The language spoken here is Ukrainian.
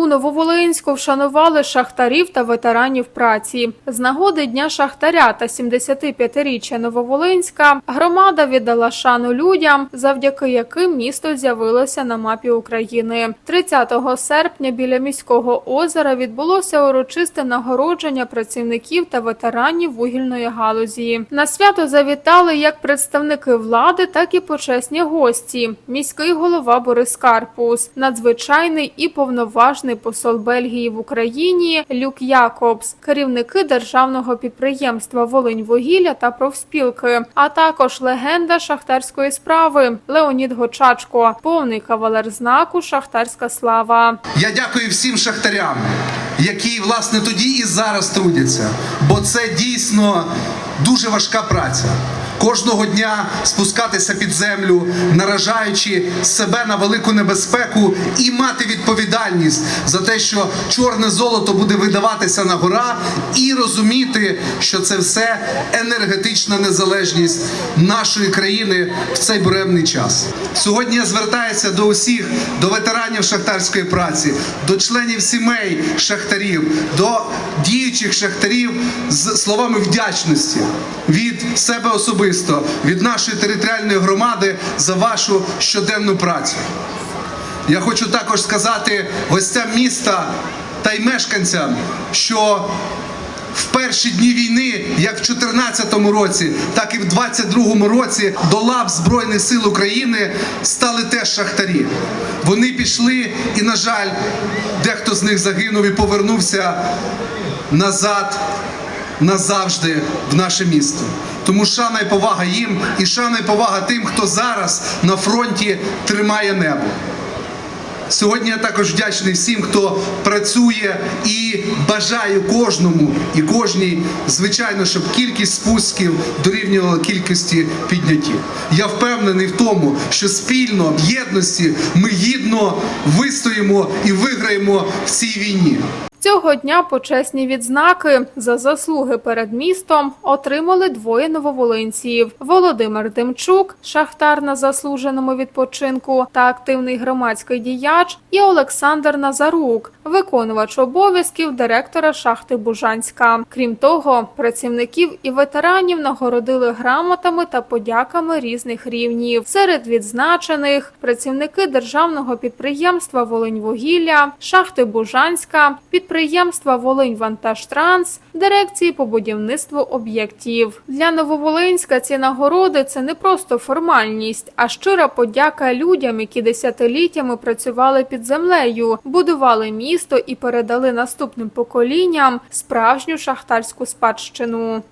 У Нововолинську вшанували шахтарів та ветеранів праці. З нагоди Дня шахтаря та 75-річчя Нововолинська громада віддала шану людям, завдяки яким місто з'явилося на мапі України. 30 серпня біля міського озера відбулося урочисте нагородження працівників та ветеранів вугільної галузі. На свято завітали як представники влади, так і почесні гості. Міський голова Борис Карпус, надзвичайний і повноважний посол Бельгії в Україні Люк Якобс, керівники державного підприємства Волиньвугілля та профспілки, а також легенда шахтарської справи Леонід Гочачко, повний кавалер знаку Шахтарська слава. Я дякую всім шахтарям, які власне тоді і зараз трудяться, бо це дійсно дуже важка праця. Кожного дня спускатися під землю, наражаючи себе на велику небезпеку і мати відповідальність за те, що чорне золото буде видаватися на гора, і розуміти, що це все енергетична незалежність нашої країни в цей буремний час. Сьогодні я звертаюся до усіх, до ветеранів шахтарської праці, до членів сімей шахтарів, до діючих шахтарів з словами вдячності від себе особисто, від нашої територіальної громади за вашу щоденну працю. Я хочу також сказати гостям міста та й мешканцям, що в перші дні війни, як в 2014 році, так і в 2022 році, до лав Збройних сил України стали теж шахтарі. Вони пішли, і, на жаль, дехто з них загинув і повернувся назад назавжди в наше місто. Тому шана і повага їм, і шана і повага тим, хто зараз на фронті тримає небо. Сьогодні я також вдячний всім, хто працює і бажаю кожному і кожній, звичайно, щоб кількість спусків дорівнювала кількості підняттів. Я впевнений в тому, що спільно в єдності ми гідно вистоїмо і виграємо в цій війні. Цього дня почесні відзнаки за заслуги перед містом отримали двоє нововолинців: Володимир Демчук, шахтар на заслуженому відпочинку та активний громадський діяч, і Олександр Назарук, виконувач обов'язків директора шахти Бужанська. Крім того, працівників і ветеранів нагородили грамотами та подяками різних рівнів. Серед відзначених працівники державного підприємства Волиньвугілля, шахти Бужанська, підприємства Волиньвантажтранс, дирекції по будівництву об'єктів. Для Нововолинська ці нагороди це не просто формальність, а щира подяка людям, які десятиліттями працювали під землею, будували місто і передали наступним поколінням справжню шахтарську спадщину.